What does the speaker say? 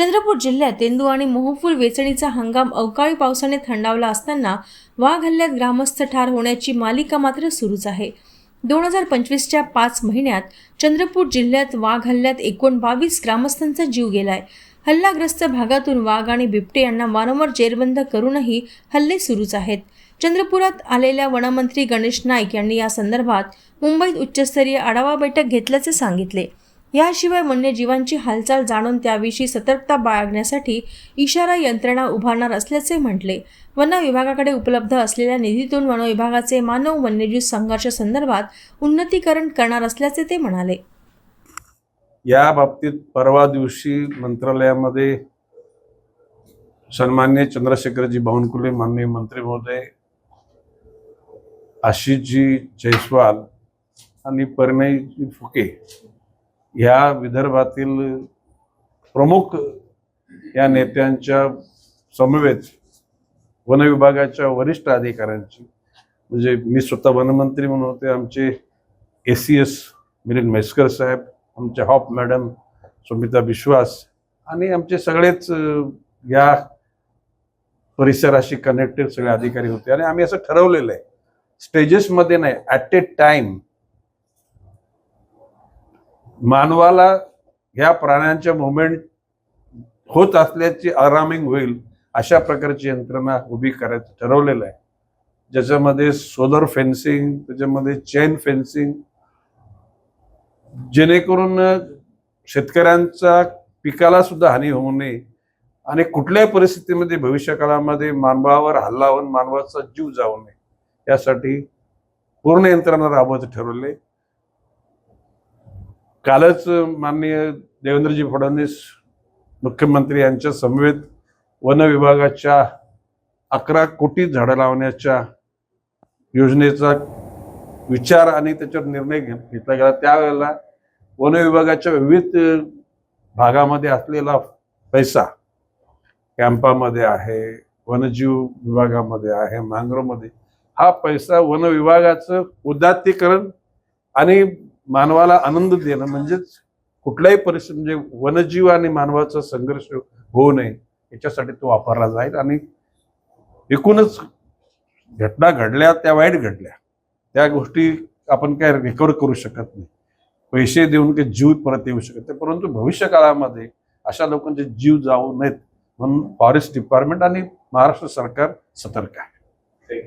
चंद्रपूर जिल्ह्यात तेंदू आणि मोहफूल वेचणीचा हंगाम अवकाळी पावसाने थंडावला असताना वाघ हल्ल्यात ग्रामस्थ ठार होण्याची मालिका मात्र सुरूच आहे. दोन हजार पंचवीसच्या पाच महिन्यात चंद्रपूर जिल्ह्यात वाघ हल्ल्यात एकूण बावीस ग्रामस्थांचा जीव गेलाय. हल्लाग्रस्त भागातून वाघ आणि बिबटे यांना वारंवार जेरबंद करूनही हल्ले सुरूच आहेत. चंद्रपुरात आलेल्या वनमंत्री गणेश नाईक यांनी या संदर्भात मुंबईत उच्चस्तरीय आढावा बैठक घेतल्याचे सांगितले. याशिवाय वन्यजीवांची हालचाल जाणून त्याविषयी सतर्कता बाळगण्यासाठी इशारा यंत्रणा उभारणार असल्याचे म्हटले. वन विभागाकडे उपलब्ध असलेल्या निधीतून वन विभागाचे मानव वन्यजीव संघर्ष संदर्भात उन्नतीकरण करणार असल्याचे ते म्हणाले. या बाबतीत परवा दिवशी मंत्रालयामध्ये सन्मान्य चंद्रशेखरजी बावनकुले माननीय मंत्री महोदय आशिषजी जयस्वाल आणि परिणयजी फुके ह्या विदर्भातील प्रमुख या नेत्यांच्या समवेत वन विभागाच्या वरिष्ठ अधिकाऱ्यांची म्हणजे मी स्वतः वनमंत्री म्हणून होते आमचे A C S Milind Mhaiskar साहेब आमचे हॉप मॅडम सुमिता विश्वास आणि आमचे सगळेच या परिसराशी कनेक्टेड सगळे अधिकारी होते. आणि आम्ही असं ठरवलेलं आहे स्टेजेसमध्ये नाही ॲट ए टाईम मानवाला ह्या प्राण्यांच्या मुवमेंट होत असल्याची अरामिंग होईल अशा प्रकारची यंत्रणा उभी करायचं ठरवलेलं आहे. ज्याच्यामध्ये सोलर फेन्सिंग त्याच्यामध्ये चेन फेन्सिंग जेणेकरून शेतकऱ्यांचा पिकाला सुद्धा हानी होऊ नये आणि कुठल्याही परिस्थितीमध्ये भविष्यकाळामध्ये मानवावर हल्ला होऊन मानवाचा जीव जाऊ नये यासाठी पूर्ण यंत्रणा राबवायचं ठरवले. कालच माननीय देवेंद्रजी फडणवीस मुख्यमंत्री यांच्या समवेत वन विभागाच्या अकरा कोटी झाडं लावण्याच्या योजनेचा विचार आणि त्याच्यावर निर्णय घेतला गेला. त्यावेळेला वन विभागाच्या विविध भागामध्ये असलेला पैसा कॅम्पामध्ये आहे वनजीव विभागामध्ये आहे मॅंग्रोमध्ये हा पैसा वन विभागाचं उदात्तीकरण आणि मानवाला आनंद देणं म्हणजेच कुठल्याही परिस्थिती म्हणजे वनजीव आणि मानवाचा संघर्ष होऊ नये याच्यासाठी तो वापरला जाईल आणि एकूणच घटना घडल्या त्या वाईट घडल्या. त्या गोष्टी आपण काय रिकवर करू शकत नाही. पैसे देऊन काही जीव परत येऊ शकत नाही. परंतु भविष्य काळामध्ये अशा लोकांचे जीव जाऊ नयेत म्हणून फॉरेस्ट डिपार्टमेंट आणि महाराष्ट्र सरकार सतर्क आहे.